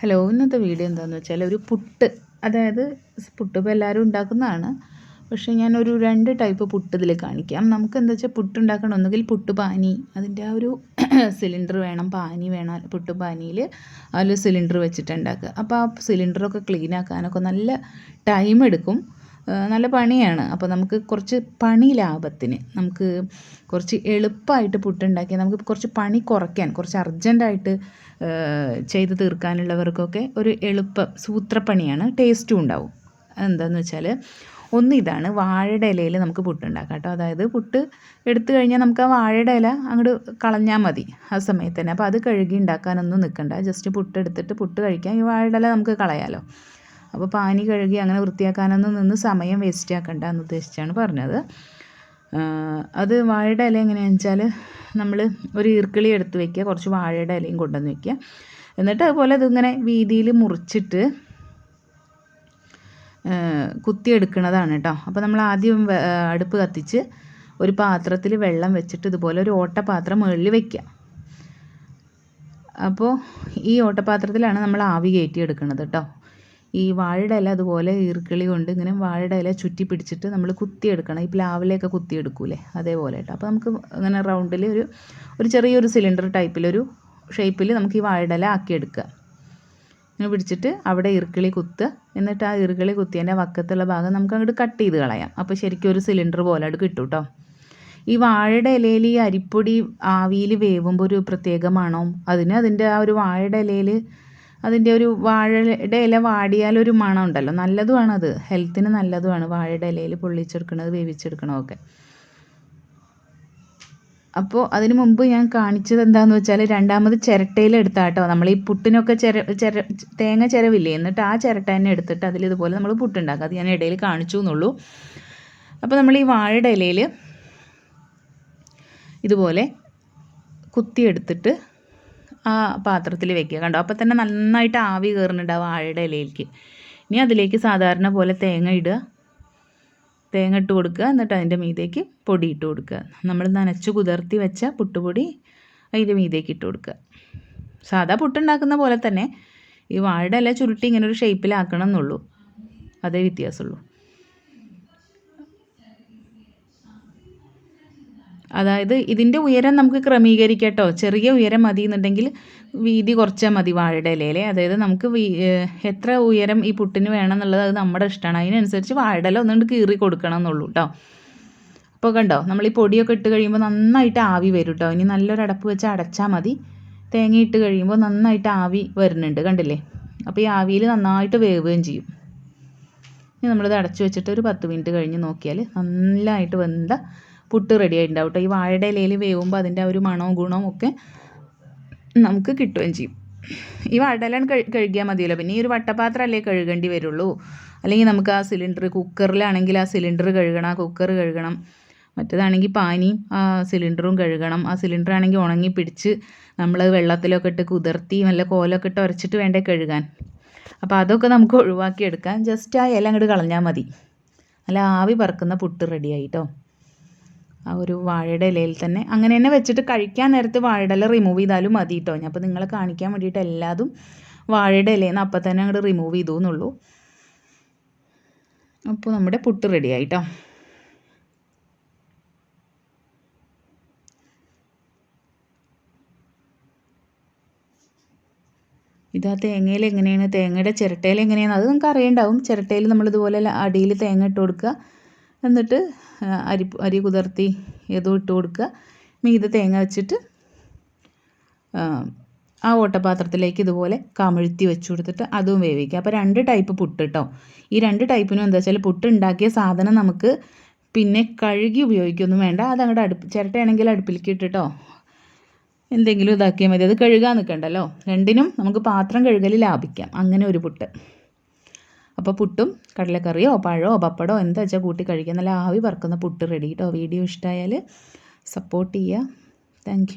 Hello ഇന്നത്തെ video എന്താണെന്ന് വെച്ചാൽ ഒരു പുട്ട്. അതായത് പുട്ട് ഇപ്പോൾ എല്ലാവരും ഉണ്ടാക്കുന്നതാണ്. പക്ഷേ ഞാനൊരു രണ്ട് ടൈപ്പ് പുട്ട് ഇതിൽ കാണിക്കാം. നമുക്ക് എന്താ വെച്ചാൽ പുട്ട് ഉണ്ടാക്കണം. ഒന്നുകിൽ പുട്ട് പാനി അതിന്റെ ആ ഒരു സിലിണ്ടർ വേണം. പാനി വേണം പുട്ട് പാനിയിൽ അതിൽ സിലിണ്ടർ വെച്ചിട്ട് ഉണ്ടാക്കുക. അപ്പോൾ ആ സിലിണ്ടറൊക്കെ ക്ലീൻ ആക്കാനൊക്കെ നല്ല ടൈം എടുക്കും. നല്ല പണിയാണ്. അപ്പോൾ നമുക്ക് കുറച്ച് പണി ലാഭത്തിന് നമുക്ക് കുറച്ച് എളുപ്പമായിട്ട് പുട്ടുണ്ടാക്കി നമുക്ക് കുറച്ച് പണി കുറയ്ക്കാൻ കുറച്ച് അർജന്റായിട്ട് ചെയ്ത് തീർക്കാനുള്ളവർക്കൊക്കെ ഒരു എളുപ്പ സൂത്രപ്പണിയാണ് ടേസ്റ്റും ഉണ്ടാവും. എന്താണെന്ന് വെച്ചാൽ ഒന്ന് ഇതാണ് വാഴയുടെ ഇലയിൽ നമുക്ക് പുട്ടുണ്ടാക്കാം കേട്ടോ. അതായത് പുട്ട് എടുത്തു കഴിഞ്ഞാൽ നമുക്ക് ആ വാഴയുടെ ഇല അങ്ങോട്ട് കളഞ്ഞാൽ മതി ആ സമയത്ത് തന്നെ. അപ്പോൾ അത് കഴുകി ഉണ്ടാക്കാനൊന്നും നിൽക്കണ്ട ജസ്റ്റ് പുട്ട് എടുത്തിട്ട് പുട്ട് കഴിക്കാം. ഈ വാഴയുടെ ഇല നമുക്ക് കളയാമല്ലോ അപ്പോൾ പാനി കഴുകി അങ്ങനെ വൃത്തിയാക്കാനൊന്നും നിന്ന് സമയം വേസ്റ്റ് ആക്കണ്ട എന്ന് ഉദ്ദേശിച്ചാണ് പറഞ്ഞത്. അത് വാഴയുടെ ഇല എങ്ങനെയാണെന്ന് വെച്ചാൽ നമ്മൾ ഒരു ഈർക്കിളി എടുത്ത് വെക്കുക കുറച്ച് വാഴയുടെ ഇലയും കൊണ്ടുവന്ന് വെക്കുക. എന്നിട്ട് അതുപോലെ ഇതിങ്ങനെ വീതിയിൽ മുറിച്ചിട്ട് കുത്തിയെടുക്കുന്നതാണ് കേട്ടോ. അപ്പോൾ നമ്മൾ ആദ്യം അടുപ്പ് കത്തിച്ച് ഒരു പാത്രത്തിൽ വെള്ളം വെച്ചിട്ട് ഇതുപോലെ ഒരു ഓട്ടപാത്രം മുകളിൽ വെക്കുക. അപ്പോൾ ഈ ഓട്ടപാത്രത്തിലാണ് നമ്മൾ ആവി കയറ്റി എടുക്കുന്നത് കേട്ടോ. ഈ വാഴയുടെ ഇല അതുപോലെ ഈർക്കിളി കൊണ്ട് ഇങ്ങനെ വാഴയുടെ ഇല ചുറ്റി പിടിച്ചിട്ട് നമ്മൾ കുത്തിയെടുക്കണം. ഈ പ്ലാവിലെയൊക്കെ കുത്തിയെടുക്കൂലേ? അതേപോലെ കേട്ടോ. അപ്പോൾ നമുക്ക് ഇങ്ങനെ റൗണ്ടിൽ ഒരു ഒരു ചെറിയൊരു സിലിണ്ടർ ടൈപ്പിലൊരു ഷേപ്പിൽ നമുക്ക് ഈ വാഴയുടെ ഇല ആക്കിയെടുക്കുക ഇങ്ങനെ പിടിച്ചിട്ട് അവിടെ ഇറുക്കിളി കുത്ത്. എന്നിട്ട് ആ ഇറുക്കിളി കുത്തിയതിന്റെ വക്കത്തുള്ള ഭാഗം നമുക്ക് അങ്ങോട്ട് കട്ട് ചെയ്ത് കളയാം. അപ്പോൾ ശരിക്കും ഒരു സിലിണ്ടർ പോലെ അത് കിട്ടും കേട്ടോ ഈ വാഴയുടെ ഇലയിൽ ഈ അരിപ്പൊടി ആവിയിൽ വേവുമ്പോൾ ഒരു പ്രത്യേക മണവും അതിന് അതിന്റെ ആ ഒരു വാഴയുടെ ഇലയിൽ അതിന്റെ ഒരു വാഴയുടെ ഇല വാടിയാൽ ഒരു മണം ഉണ്ടല്ലോ. നല്ലതുമാണ് അത് ഹെൽത്തിന് നല്ലതുമാണ് വാഴയുടെ ഇലയിൽ പൊള്ളിച്ചെടുക്കണത് വേവിച്ചെടുക്കണതൊക്കെ. അപ്പോൾ അതിന് മുമ്പ് ഞാൻ കാണിച്ചത് എന്താണെന്ന് വെച്ചാൽ രണ്ടാമത് ചിരട്ടയിൽ കേട്ടോ നമ്മൾ ഈ പുട്ടിനൊക്കെ ചിര ചിര തേങ്ങ ചിരവില്ലേ? എന്നിട്ട് ആ ചിരട്ട തന്നെ എടുത്തിട്ട് അതിൽ ഇതുപോലെ നമ്മൾ പുട്ടുണ്ടാക്കുക. അത് ഞാൻ ഇടയിൽ കാണിച്ചു എന്നുള്ളൂ. അപ്പോൾ നമ്മൾ ഈ വാഴയുടെ ഇലയിൽ ഇതുപോലെ കുത്തിയെടുത്തിട്ട് ആ പാത്രത്തിൽ വെക്കുക. കണ്ടോ? അപ്പോൾ തന്നെ നന്നായിട്ട് ആവി കയറുന്നുണ്ട് ആ വാഴയുടെ ഇലയിലേക്ക്. ഇനി അതിലേക്ക് സാധാരണ പോലെ തേങ്ങ ഇടുക. തേങ്ങ ഇട്ട് കൊടുക്കുക. എന്നിട്ട് അതിന്റെ മീതേക്ക് പൊടി ഇട്ട് കൊടുക്കുക. നമ്മൾ നനച്ച് കുതിർത്തി വെച്ച പുട്ടുപൊടി അതിന്റെ മീതേക്ക് ഇട്ട് കൊടുക്കുക. സാധാ പുട്ടുണ്ടാക്കുന്ന പോലെ തന്നെ ഈ വാഴയുടെ ഇല ചുരുട്ടി ഇങ്ങനെ ഒരു ഷേപ്പിലാക്കണം എന്നുള്ളൂ അതേ വ്യത്യാസമുള്ളൂ. അതായത് ഇതിന്റെ ഉയരം നമുക്ക് ക്രമീകരിക്കട്ടോ. ചെറിയ ഉയരം മതി എന്നുണ്ടെങ്കിൽ വീതി കുറച്ചാൽ മതി വാഴയുടെ ഇലയിലെ. അതായത് നമുക്ക് എത്ര ഉയരം ഈ പുട്ടിന് വേണം എന്നുള്ളത് അത് നമ്മുടെ ഇഷ്ടമാണ്. അതിനനുസരിച്ച് വാഴയുടെ ഇല ഒന്നുകൊണ്ട് കീറി കൊടുക്കണം എന്നുള്ളൂ കേട്ടോ അപ്പോൾ കണ്ടോ നമ്മൾ ഈ പൊടിയൊക്കെ ഇട്ട് കഴിയുമ്പോൾ നന്നായിട്ട് ആവി വരും കേട്ടോ ഇനി നല്ലൊരു അടപ്പ് വെച്ച് അടച്ചാൽ മതി. തേങ്ങ ഇട്ട് കഴിയുമ്പോൾ നന്നായിട്ട് ആവി വരുന്നുണ്ട് കണ്ടില്ലേ? അപ്പോൾ ഈ ആവിയിൽ നന്നായിട്ട് വേവുകയും ചെയ്യും. ഇനി നമ്മളിത് അടച്ചു വെച്ചിട്ട് ഒരു പത്ത് മിനിറ്റ് കഴിഞ്ഞ് നോക്കിയാൽ നല്ലതായിട്ട് വെന്ത പുട്ട് റെഡി ആയിട്ടുണ്ടാവും കേട്ടോ ഈ വാഴയുടെ ഇലയിൽ വേവുമ്പോൾ അതിന്റെ ആ ഒരു മണവും ഗുണവും ഒക്കെ നമുക്ക് കിട്ടുകയും ചെയ്യും. ഈ കഴി കഴുകിയാൽ മതിയല്ലോ. പിന്നെ ഈ ഒരു വട്ടപാത്രമല്ലേ കഴുകേണ്ടി വരുള്ളൂ. അല്ലെങ്കിൽ നമുക്ക് ആ സിലിണ്ടർ കുക്കറിലാണെങ്കിൽ ആ സിലിണ്ടർ കഴുകണം ആ കുക്കർ കഴുകണം. മറ്റേതാണെങ്കിൽ പാനിയും ആ സിലിണ്ടറും കഴുകണം. ആ സിലിണ്ടർ ആണെങ്കിൽ ഉണങ്ങി പിടിച്ച് നമ്മൾ വെള്ളത്തിലൊക്കെ ഇട്ട് കുതിർത്തി നല്ല കോലൊക്കെ ഇട്ട് ഉരച്ചിട്ട് വേണ്ടേ കഴുകാൻ. അപ്പോൾ അതൊക്കെ നമുക്ക് ഒഴിവാക്കിയെടുക്കാൻ ജസ്റ്റ് ആ ഇല അങ്ങോട്ട് കളഞ്ഞാൽ മതി. നല്ല ആവി പറക്കുന്ന പുട്ട് റെഡി ആയിട്ടോ ആ ഒരു വാഴയുടെ ഇലയിൽ തന്നെ. അങ്ങനെ തന്നെ വെച്ചിട്ട് കഴിക്കാൻ നേരത്ത് വാഴയുടെ ഇല റിമൂവ് ചെയ്താലും മതി കേട്ടോ ഞാൻ അപ്പോൾ നിങ്ങളെ കാണിക്കാൻ വേണ്ടിയിട്ട് എല്ലാതും വാഴയുടെ ഇലയിൽ നിന്ന് അപ്പം തന്നെ അങ്ങോട്ട് റിമൂവ് ചെയ്തു എന്നുള്ളൂ. അപ്പോൾ നമ്മുടെ പുട്ട് റെഡി ആയിട്ടോ. ഇത് ആ തേങ്ങയിൽ എങ്ങനെയാണ്? തേങ്ങയുടെ ചിരട്ടയിൽ എങ്ങനെയാണ്? അത് നിങ്ങൾക്ക് അറിയണ്ടാവും. ചിരട്ടയിൽ നമ്മളിതുപോലെ അടിയിൽ തേങ്ങ ഇട്ട് കൊടുക്കുക. എന്നിട്ട് അരി അരി കുതിർത്തി ഏതോ ഇട്ട് കൊടുക്കുക. മീത് തേങ്ങ വെച്ചിട്ട് ആ ഓട്ടപാത്രത്തിലേക്ക് ഇതുപോലെ കമിഴ്ത്തി വെച്ചു കൊടുത്തിട്ട് അതും വേവിക്കുക. അപ്പോൾ രണ്ട് ടൈപ്പ് പുട്ട് കേട്ടോ ഈ രണ്ട് ടൈപ്പിനും എന്താ വെച്ചാൽ പുട്ട് ഉണ്ടാക്കിയ സാധനം നമുക്ക് പിന്നെ കഴുകി ഉപയോഗിക്കൊന്നും വേണ്ട. അത് അങ്ങോട്ട് അടുപ്പ് ചിരട്ടയാണെങ്കിൽ അടുപ്പിലേക്ക് ഇട്ടിട്ടോ എന്തെങ്കിലും ഇതാക്കിയാൽ മതി. അത് കഴുകാൻ നിൽക്കണ്ടല്ലോ രണ്ടിനും നമുക്ക് പാത്രം കഴുകൽ ലാഭിക്കാം. അങ്ങനെ ഒരു പുട്ട്. അപ്പോൾ പുട്ടും കടലക്കറിയോ പഴമോ പപ്പടമോ എന്താ വെച്ചാൽ കൂട്ടി കഴിക്കുക നല്ല ആവി പറക്കുന്ന പുട്ട് റെഡി കേട്ടോ വീഡിയോ ഇഷ്ടമായാൽ സപ്പോർട്ട് ചെയ്യുക താങ്ക്